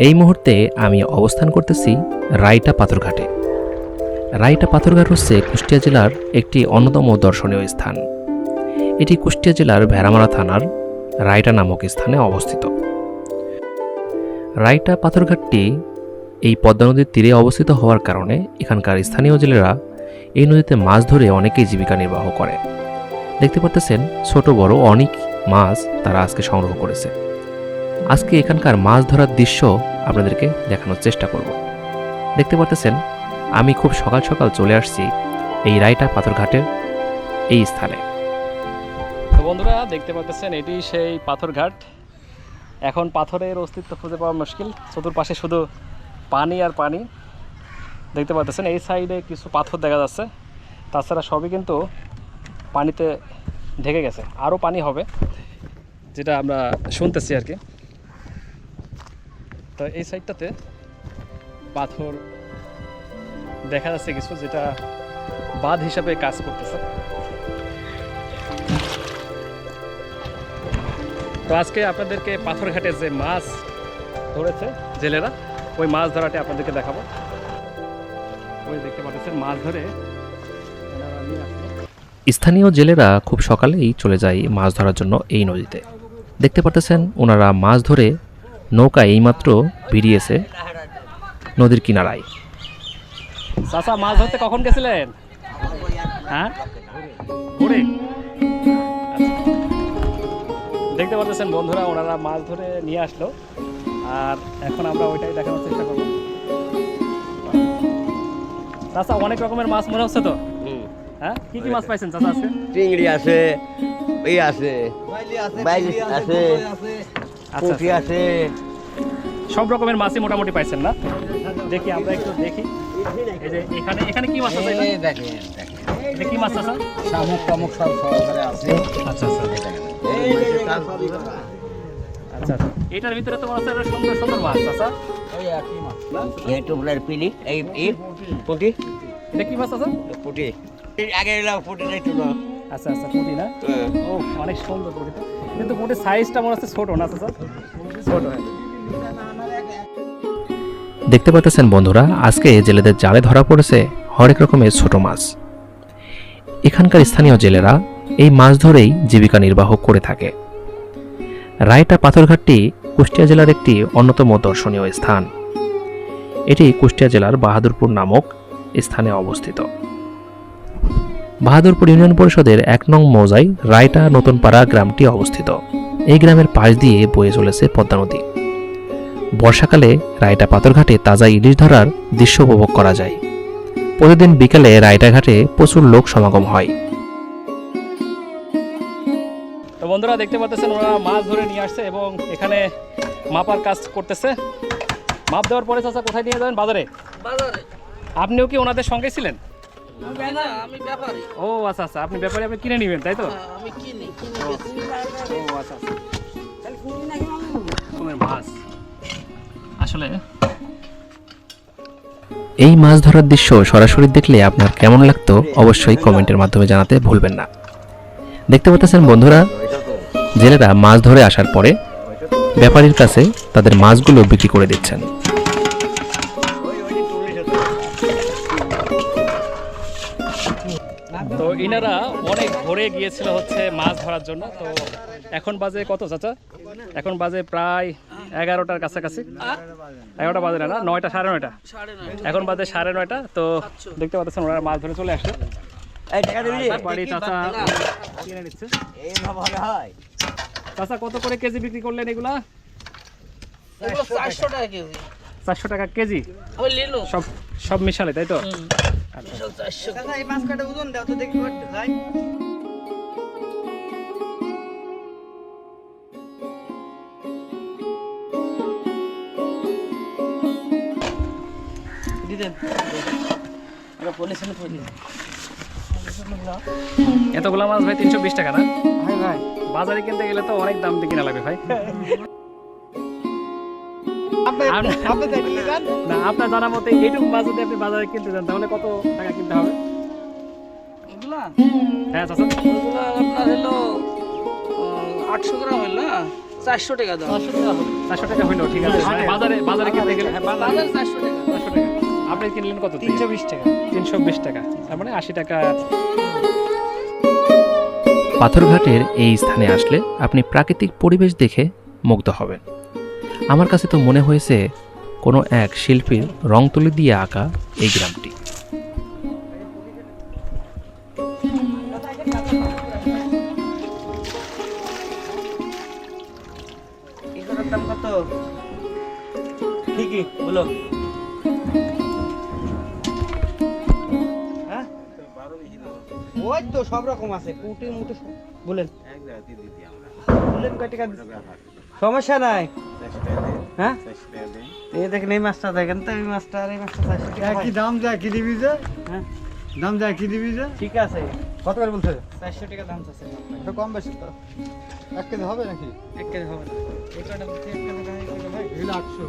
এই মুহূর্তে আমি অবস্থান করতেছি রাইটা পাথরঘাটে। রাইটা পাথরঘাট হচ্ছে কুষ্টিয়া জেলার একটি অন্যতম দর্শনীয় স্থান। এটি কুষ্টিয়া জেলার ভেড়ামারা থানার রাইটা নামক স্থানে অবস্থিত। রাইটা পাথরঘাটটি এই পদ্মা নদীর তীরে অবস্থিত হওয়ার কারণে এখানকার স্থানীয় জেলেরা এই নদীতে মাছ ধরে অনেকেই জীবিকা নির্বাহ করে। দেখতে পারতেছেন, ছোট বড় অনেক মাছ তারা আজকে সংগ্রহ করেছে। আজকে এখানকার মাছ ধরার দৃশ্য আপনাদেরকে দেখানোর চেষ্টা করব। দেখতে পারতেছেন, আমি খুব সকাল সকাল চলে আসছি এই রাইটা পাথরঘাটের এই স্থানে। তো বন্ধুরা, দেখতে পাচ্ছেন এটি সেই পাথরঘাট। এখন পাথরের অস্তিত্ব খুঁজে পাওয়া মুশকিল। চতুর্পাশে শুধু পানি আর পানি। দেখতে পাচ্ছেন এই সাইডে কিছু পাথর দেখা যাচ্ছে। তাছাড়া সবই কিন্তু পানিতে ঢেকে গেছে। আরও পানি হবে, যেটা আমরা শুনতেছি আর কি। তো এই সাইডটাতে পাথর দেখা যাচ্ছে কিছু যেটা বাঁধ হিসাবে কাজ করতেছে তো আজকে আপনাদেরকে পাথরঘাটে যে মাছ ধরেছে জেলেরা, ওই মাছ ধরাটি আপনাদেরকে দেখাবো ওই দেখতে পাচ্ছেন, মাছ ধরে। স্থানীয় জেলেরা খুব সকালেই চলে যায় মাছ ধরার জন্য এই নদীতে দেখতে পারতেছেন, ওনারা মাছ ধরে নৌকা এইমাত্র বেরিয়েছে নদীর কিনারায়। চাচা মাছ ধরতে কখন গেছিলেন? হ্যাঁ। দেখতে পাচ্ছেন বন্ধুরা ওনারা মাছ ধরে নিয়ে আসলো। আর এখন আমরা ওইটাই দেখানোর চেষ্টা করব। চাচা অনেক রকমের মাছ মনে হচ্ছে তো? হ্যাঁ? কি কি মাছ পাইছেন চাচা আছে চিংড়ি আছে এই আছে বাইলিশ আছে আচ্ছা পুঁটি আছে। সব রকমের মাছই মোটামুটি পাইছেন না? দেখি আমরা একটু দেখি। এই যে এখানে এখানে কি মাছ আছে কি মাছ আছে? শামুক টামুক সব সহকারে আছে। আচ্ছা আচ্ছা। আচ্ছা আচ্ছা। এটার ভিতরে তো মাছ আছে সুন্দর সুন্দর মাছ আচ্ছা এই টুকরার পিলি এই এই পুঁটি এটা কি মাছ আছে? পুঁটি আগে এলাম আচ্ছা আচ্ছা পুঁটি না? ও অনেক সুন্দর পুঁটিটা কিন্তু পুঁটির সাইজটা মনে হচ্ছে ছোট না চাচা ছোট হ্যাঁ। দেখতে পাচ্ছেন বন্ধুরা আজকে জেলেদের জালে ধরা পড়েছে হরেক রকমের ছোট মাছ। এখানকার স্থানীয় জেলেরা এই মাছ ধরেই জীবিকা নির্বাহ করে থাকে। রায়টা পাথরঘাটটি কুষ্টিয়া জেলার একটি অন্যতম দর্শনীয় স্থান। এটি কুষ্টিয়া জেলার বাহাদুরপুর নামক স্থানে অবস্থিত। বাহাদুরপুর ইউনিয়ন পরিষদের এক নং মৌজায় রায়টা নতুনপাড়া গ্রামটি অবস্থিত। এই গ্রামের পাশ দিয়ে বয়ে চলেছে পদ্মা নদী। বর্ষাকালে রায়টা পাথরঘাটে তাজা ইলিশ ধরার দৃশ্য উপভোগ করা যায়। প্রতিদিন বিকেলে রায়টা ঘাটে প্রচুর লোক সমাগম হয়। তো বন্ধুরা দেখতে পাচ্ছেন ওনারা মাছ ধরে নিয়ে আসছে এবং এখানে মাপার কাজ করতেছে। মাপ দেওয়ার পরে চাচা কোথায় নিয়ে যাবেন? বাজারে? বাজারে। আপনিও কি ওনাদের সঙ্গে ছিলেন? ও আচ্ছা আচ্ছা আপনি ব্যাপারে আপনি কিনে নেবেন তাই তো? আমি কিনি ও আচ্ছা আচ্ছা। মাছ আসলে এই মাছ ধরার দৃশ্য সরাসরি দেখলে আপনার কেমন লাগতো অবশ্যই কমেন্টের মাধ্যমে জানাতে ভুলবেন না। দেখতে পাচ্ছেন বন্ধুরা জেলেরা মাছ ধরে আসার পরে ব্যাপারীর কাছে তাদের মাছগুলো বিক্রি করে দিচ্ছেন। তো ইনারা অনেক ভোরে গিয়েছিল হচ্ছে মাছ ধরার জন্য। তো এখন বাজে কত চাচা? এখন বাজে প্রায় এগারোটার কাছাকাছি। এগারোটা বাজে না না? নয়টা সাড়ে নয়টা। এখন বাজে সাড়ে নয়টা তো দেখতে পাচ্ছেন ওনারা মাছ ধরে চলে আসছে এই বাড়ি চাচা কিনে নিচ্ছে। এই ভাবে হয়। চাচা কত করে কেজি বিক্রি করলেন এগুলা? চারশো টাকা কেজি। সব সব মিশালে তাই তো? চারশো এই মাছ কাটা ওজন দাও তো দেখি ভাই এতগুলা মাছ ভাই তিনশো বিশ টাকা না? ভাই ভাই। বাজারে কিনতে গেলে তো অনেক দাম দিয়ে কিনা লাগবে ভাই। না আপনার জানা মতে এইটুকু মাছ যদি আপনি বাজারে কিনতে যান তাহলে কত টাকা কিনতে হবে? হ্যাঁ চাচা। আপনার হলো আটশো গ্রাম হইল না? চারশো টাকা দাও চারশো টাকা হইল ঠিক আছে। মানে বাজারে বাজারে কিনতে গেলে হ্যাঁ, বাজারে। চারশো টাকা। চারশো টাকা। আপনি কিনলেন কত তিনশো বিশ টাকা। তিনশো বিশ টাকা। তার মানে আশি টাকা। পাথরঘাটের এই স্থানে আসলে আপনি প্রাকৃতিক পরিবেশ দেখে মুগ্ধ হবেন। আমার কাছে তো মনে হয়েছে কোনো এক শিল্পীর রং তুলি দিয়ে আঁকা এই গ্রামটি। এগুলোর দাম কত? ঠিকই বলো। হ্যাঁ? ওই তো সব রকম আছে কুটি মুটি বলেন। বলেন কয় টাকা? দিচ্ছেন? সমস্যা নাই। হ্যাঁ? এই দেখেন এই মাছটা দেখেন তো এই মাছটা আর এই মাছটা কি দাম কি দিবি যে? হ্যাঁ? দাম কি দিবি যে? ঠিক আছে। কত করে বলছে? চারশো টাকা দাম চাচ্ছে। একটু কম বেশি তো। এক কেজি হবে নাকি? এক কেজি হবে না। এই এক কেজি দাম, এগুলো আটশো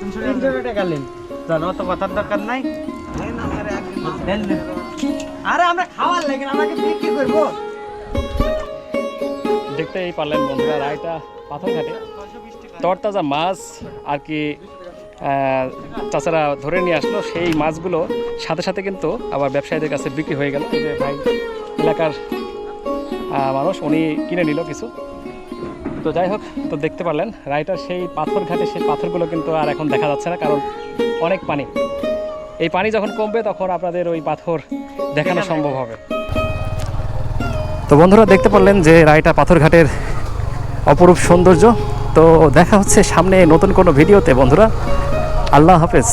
তিনশো টাকা নেন জানো তো কথার দরকার নাই। আরে আমরা খাওয়ার লাগে না, আমরা বিক্রি করব? দেখতেই পারলেন বন্ধুরা রায়টা পাথরঘাটে। তরতাজা মাছ আর কি চাচারা ধরে নিয়ে আসলো। সেই মাছগুলো সাথে সাথে কিন্তু আবার ব্যবসায়ীদের কাছে বিক্রি হয়ে গেল। যে ভাই এলাকার মানুষ উনি কিনে নিল কিছু। তো যাই হোক তো দেখতে পারলেন রায়টার সেই পাথর ঘাটে সেই পাথরগুলো কিন্তু আর এখন দেখা যাচ্ছে না কারণ অনেক পানি। এই পানি যখন কমবে তখন আপনাদের ওই পাথর দেখানো সম্ভব হবে। তো বন্ধুরা দেখতে পারলেন যে রায়টা পাথরঘাটের অপরূপ সৌন্দর্য। তো দেখা হচ্ছে সামনে নতুন কোনো ভিডিওতে বন্ধুরা। আল্লাহ হাফেজ।